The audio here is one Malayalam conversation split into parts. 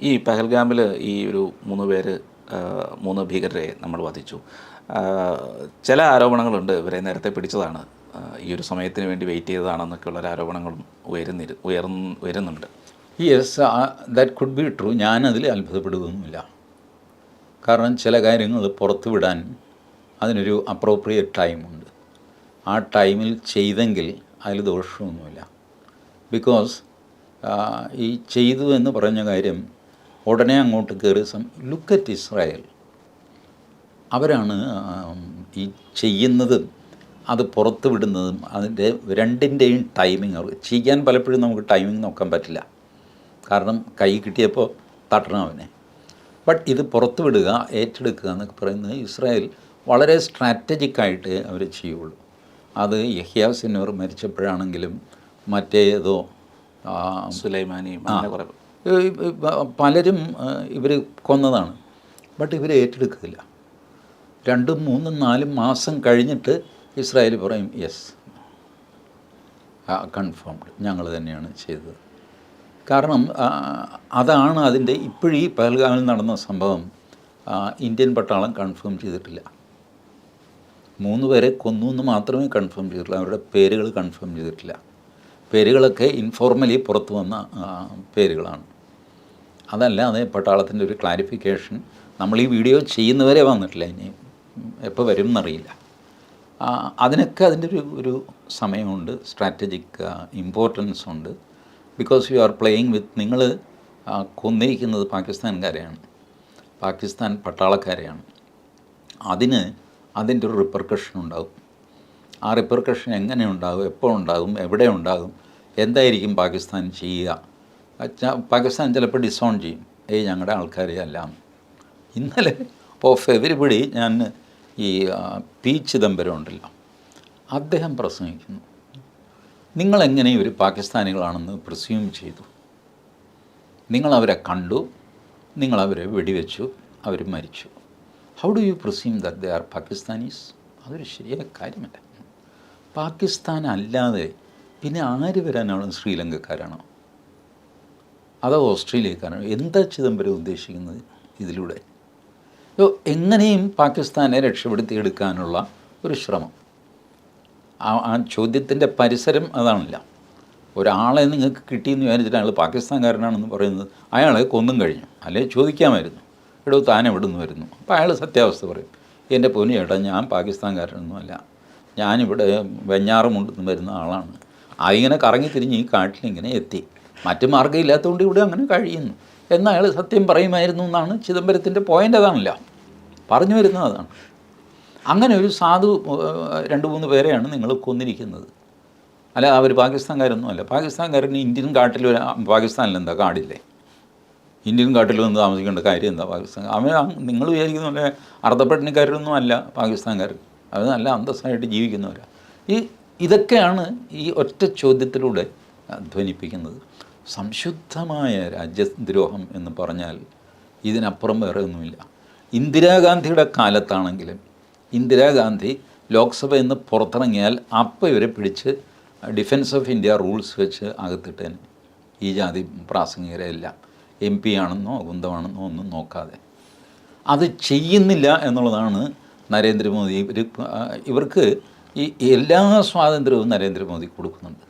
ഈ പഹൽഗാമിൽ ഈ ഒരു മൂന്ന് പേര് മൂന്ന് ഭീകരരെ നമ്മൾ വധിച്ചു. ചില ആരോപണങ്ങളുണ്ട്. ഇവരെ നേരത്തെ പിടിച്ചതാണ്. ഈ ഒരു സമയത്തിന് വേണ്ടി വെയിറ്റ് ചെയ്തതാണെന്നൊക്കെയുള്ള ആരോപണങ്ങളും ഉയരുന്നിരു ഉയർന്ന് ഉയരുന്നുണ്ട്. Yes that could be true ഞാനതിൽ അത്ഭുതപ്പെടുകയൊന്നുമില്ല. കാരണം ചില കാര്യങ്ങൾ പുറത്തു വിടാൻ അതിനൊരു അപ്രോപ്രിയേറ്റ് ടൈമുണ്ട് ആ ടൈമിൽ ചെയ്തെങ്കിൽ അതിൽ ദോഷമൊന്നുമില്ല. ബിക്കോസ് ഈ ചെയ്തു എന്ന് പറഞ്ഞ കാര്യം ഉടനെ അങ്ങോട്ട് കയറി സം ലുക്ക് അറ്റ് ഇസ്രായേൽ അവരാണ് ഈ ചെയ്യുന്നതും അത് പുറത്ത് വിടുന്നതും അതിന്റെ രണ്ടിന്റെയും ടൈമിങ് അവർ. ചെയ്യാൻ പലപ്പോഴും നമുക്ക് ടൈമിങ് നോക്കാൻ പറ്റില്ല. കാരണം കൈ കിട്ടിയപ്പോൾ തട്ടണം അവനെ. ബട്ട് ഇത് പുറത്ത് വിടുക ഏറ്റെടുക്കുക എന്നൊക്കെ പറയുന്നത് ഇസ്രായേൽ വളരെ സ്ട്രാറ്റജിക്കായിട്ട് അവർ ചെയ്യുള്ളൂ. അത് യഹ്യാ സിനോർ മരിച്ചപ്പോഴാണെങ്കിലും മറ്റേതോ ആ, പലരും ഇവർ കൊന്നതാണ്. ബട്ട് ഇവർ ഏറ്റെടുക്കില്ല രണ്ടും മൂന്നും നാലും മാസം കഴിഞ്ഞിട്ട് ഇസ്രായേൽ പറയും യെസ് കൺഫേംഡ് ഞങ്ങൾ തന്നെയാണ് ചെയ്തത്. കാരണം അതാണ് അതിന്റെ ഇപ്പോഴീ പഹൽഗാമിൽ നടന്ന സംഭവം. ഇന്ത്യൻ പട്ടാളം കൺഫേം ചെയ്തിട്ടില്ല. മൂന്ന് പേരെ കൊന്നു എന്ന് മാത്രമേ കൺഫേം ചെയ്തിട്ടുള്ളൂ. അവരുടെ പേരുകൾ കൺഫേം ചെയ്തിട്ടില്ല. പേരുകളൊക്കെ ഇൻഫോർമലി പുറത്തു വന്ന പേരുകളാണ്. അതല്ലാതെ പട്ടാളത്തിന്റെ ഒരു ക്ലാരിഫിക്കേഷൻ നമ്മൾ ഈ വീഡിയോ ചെയ്യുന്നവരെ വന്നിട്ടില്ല ഇനി. എപ്പോൾ വരും എന്നറിയില്ല അതിനൊക്കെ അതിന്റെ ഒരു ഒരു സമയമുണ്ട്. സ്ട്രാറ്റജിക് ഇമ്പോർട്ടൻസ് ഉണ്ട്. Because you are playing with നിങ്ങൾ കൊന്നിരിക്കുന്നത് പാകിസ്ഥാൻകാരെയാണ്. പാകിസ്ഥാൻ പട്ടാളക്കാരെയാണ്. അതിന് അതിന്റെ ഒരു റിപ്പർക്കഷൻ ഉണ്ടാകും ആ റിപ്പർക്കഷൻ എങ്ങനെ ഉണ്ടാകും എപ്പോൾ ഉണ്ടാകും എവിടെ ഉണ്ടാകും എന്തായിരിക്കും പാകിസ്ഥാൻ ചെയ്യുക? പാകിസ്ഥാൻ ചിലപ്പോൾ ഡിസോൺ ചെയ്യും. ഏയ് ഞങ്ങളുടെ ആൾക്കാരെ അല്ല ഇന്നലെ ഓഫ് എവരിബഡി ഞാൻ ഈ പി ചിദംബരം ഉണ്ടല്ലോ അദ്ദേഹം പ്രസംഗിക്കുന്നു. നിങ്ങളെങ്ങനെ ഇവർ പാകിസ്ഥാനികളാണെന്ന് പ്രസ്യൂം ചെയ്തു. നിങ്ങളവരെ കണ്ടു നിങ്ങളവരെ വെടിവെച്ചു അവർ മരിച്ചു. How do you presume that they are Pakistanis അതൊരു ശരിയായ കാര്യമല്ല. പാകിസ്ഥാൻ അല്ലാതെ പിന്നെ ആര് വരാനാണ് ശ്രീലങ്കക്കാരാണോ? അതോ ഓസ്ട്രേലിയക്കാരാണ്? എന്താ ചിദംബരം ഉദ്ദേശിക്കുന്നത് ഇതിലൂടെ? എങ്ങനെയും പാകിസ്ഥാനെ രക്ഷപ്പെടുത്തിയെടുക്കാനുള്ള ഒരു ശ്രമം. ആ ആ ചോദ്യത്തിന്റെ പരിസരം അതാണല്ല. ഒരാളെ നിങ്ങൾക്ക് കിട്ടിയെന്ന് വിചാരിച്ചിട്ട് അയാൾ പാകിസ്ഥാൻകാരനാണെന്ന് പറയുന്നത് അയാളെ കൊന്നും കഴിഞ്ഞു. അല്ലെ ചോദിക്കാമായിരുന്നു. എടോ താൻ എവിടെ നിന്ന് വരുന്നു? അപ്പോൾ അയാൾ സത്യാവസ്ഥ പറയും. എന്റെ പൊന്നു ചേട്ടാ ഞാൻ പാകിസ്ഥാൻകാരനൊന്നുമല്ല ഞാനിവിടെ വെഞ്ഞാറുമുണ്ടെന്ന് വരുന്ന ആളാണ്. അതിങ്ങനെ കറങ്ങി തിരിഞ്ഞ് ഈ കാട്ടിലിങ്ങനെ എത്തി. മറ്റു മാർഗമില്ലാത്തതുകൊണ്ട് ഇവിടെ അങ്ങനെ കഴിയുന്നു. എന്ന് അയാൾ സത്യം പറയുമായിരുന്നു എന്നാണ് ചിദംബരത്തിന്റെ പോയിന്റ് അതാണല്ല. പറഞ്ഞു വരുന്നത് അതാണ്. അങ്ങനെ ഒരു സാധു രണ്ട് മൂന്ന് പേരെയാണ് നിങ്ങൾ കൊന്നിരിക്കുന്നത്. അല്ല അവർ പാകിസ്ഥാൻകാരൊന്നും അല്ല. പാകിസ്ഥാൻകാരന് ഇന്ത്യൻ കാട്ടിൽ പാകിസ്ഥാനിൽ എന്താ കാടില്ലേ? ഇന്ത്യൻ കാട്ടിൽ വന്ന് താമസിക്കേണ്ട കാര്യം എന്താ പാകിസ്ഥാൻ? അവൻ നിങ്ങൾ വിചാരിക്കുന്ന പോലെ അർദ്ധപട്ടിണിക്കാരൊന്നും അല്ല പാകിസ്ഥാൻകാരൻ. അവർ നല്ല അന്തസ്സായിട്ട് ജീവിക്കുന്നവരാണ് ഈ ഇതൊക്കെയാണ് ഈ ഒറ്റ ചോദ്യത്തിലൂടെ ധ്വനിപ്പിക്കുന്നത് സംശുദ്ധമായ രാജ്യദ്രോഹം എന്ന് പറഞ്ഞാൽ ഇതിനപ്പുറം വേറെ ഒന്നുമില്ല. ഇന്ദിരാഗാന്ധിയുടെ കാലത്താണെങ്കിലും ഇന്ദിരാഗാന്ധി ലോക്സഭയിൽ നിന്ന് പുറത്തിറങ്ങിയാൽ അപ്പം ഇവരെ പിടിച്ച് ഡിഫൻസ് ഓഫ് ഇന്ത്യ റൂൾസ് വെച്ച് അകത്തിട്ടേനെ ഈ ജാതി പ്രാസംഗികരെ എല്ലാം എം പി ആണെന്നോ കുന്തമാണെന്നോ ഒന്നും നോക്കാതെ. അത് ചെയ്യുന്നില്ല എന്നുള്ളതാണ് നരേന്ദ്രമോദി. ഇവർ ഇവർക്ക് ഈ എല്ലാ സ്വാതന്ത്ര്യവും നരേന്ദ്രമോദി കൊടുക്കുന്നുണ്ട്.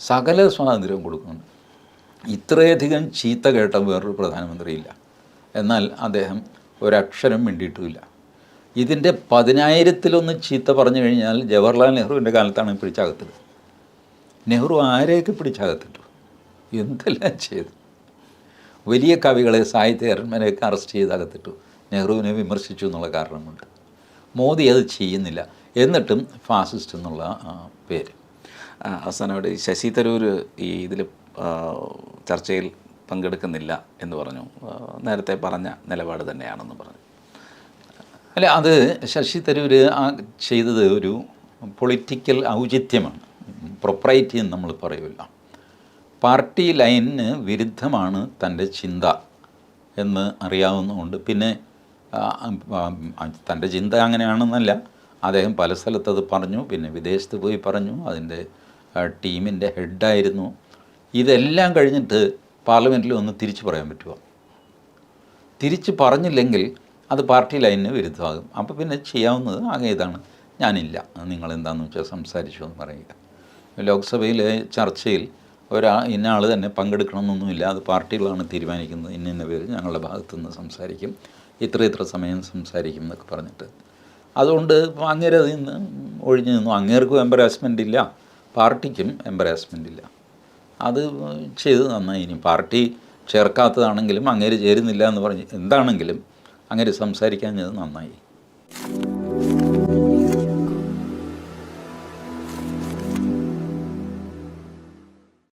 സകല സ്വാതന്ത്ര്യവും കൊടുക്കുന്നുണ്ട്. ഇത്രയധികം ചീത്ത കേട്ട വേറൊരു പ്രധാനമന്ത്രിയില്ല. എന്നാൽ അദ്ദേഹം ഒരക്ഷരം മിണ്ടിയിട്ടുമില്ല. ഇതിന്റെ പതിനായിരത്തിലൊന്ന് ചീത്ത പറഞ്ഞു കഴിഞ്ഞാൽ ജവഹർലാൽ നെഹ്റുവിന്റെ കാലത്താണ് പിടിച്ചകത്തത്. നെഹ്റു ആരെയൊക്കെ പിടിച്ചകത്തിട്ടു? എന്തെല്ലാം ചെയ്തു? വലിയ കവികളെ സാഹിത്യകാരന്മാരെയൊക്കെ അറസ്റ്റ് ചെയ്ത് അകത്തിട്ടു നെഹ്റുവിനെ വിമർശിച്ചു എന്നുള്ള കാരണം കൊണ്ട് മോദി അത് ചെയ്യുന്നില്ല. എന്നിട്ടും ഫാസിസ്റ്റ് എന്നുള്ള പേര്. അവസാനമായിട്ട് ശശി തരൂർ ഈ ഇതിൽ ചർച്ചയിൽ പങ്കെടുക്കുന്നില്ല എന്ന് പറഞ്ഞു. നേരത്തെ പറഞ്ഞ നിലപാട് തന്നെയാണെന്ന് പറഞ്ഞു. അല്ല അത് ശശി തരൂർ ആ ചെയ്തത് ഒരു പൊളിറ്റിക്കൽ ഔചിത്യമാണ്. പ്രൊപ്രൈറ്റി എന്ന് നമ്മൾ പറയുമല്ലോ പാർട്ടി ലൈനിന് വിരുദ്ധമാണ് തന്റെ ചിന്ത എന്ന് അറിയാവുന്നതുകൊണ്ട് പിന്നെ തന്റെ ചിന്ത അങ്ങനെയാണെന്നല്ല. അദ്ദേഹം പല സ്ഥലത്തത് പറഞ്ഞു പിന്നെ വിദേശത്ത് പോയി പറഞ്ഞു അതിന്റെ ടീമിന്റെ ഹെഡായിരുന്നു. ഇതെല്ലാം കഴിഞ്ഞിട്ട് പാർലമെന്റിൽ ഒന്ന് തിരിച്ചു പറയാൻ പറ്റുമോ തിരിച്ച് പറഞ്ഞില്ലെങ്കിൽ അത് പാർട്ടി ലൈനിന് വിരുദ്ധമാകും. അപ്പോൾ പിന്നെ ചെയ്യാവുന്നത് ആകെ ഇതാണ്. ഞാനില്ല. നിങ്ങളെന്താണെന്ന് വെച്ചാൽ സംസാരിച്ചു എന്ന് പറയുക. ലോക്സഭയിലെ ചർച്ചയിൽ ഒരാ ഇന്ന ആൾ തന്നെ പങ്കെടുക്കണമെന്നൊന്നുമില്ല. അത് പാർട്ടികളാണ് തീരുമാനിക്കുന്നത്. ഇന്ന ഇന്ന പേര് ഞങ്ങളുടെ ഭാഗത്തു നിന്ന് സംസാരിക്കും. ഇത്ര ഇത്ര സമയം സംസാരിക്കും എന്നൊക്കെ പറഞ്ഞിട്ട്. അതുകൊണ്ട് അങ്ങേരതിൽ നിന്ന് ഒഴിഞ്ഞു നിന്നു. അങ്ങേർക്കും എംബറാസ്മെന്റ് ഇല്ല. പാർട്ടിക്കും എംബറാസ്മെന്റ് ഇല്ല. അത് ചെയ്ത് നന്നായി ഇനി പാർട്ടി ചേർക്കാത്തതാണെങ്കിലും അങ്ങേര് ചേരുന്നില്ല എന്ന് പറഞ്ഞ് എന്താണെങ്കിലും അങ്ങനെ സംസാരിക്കാൻ നന്നായി.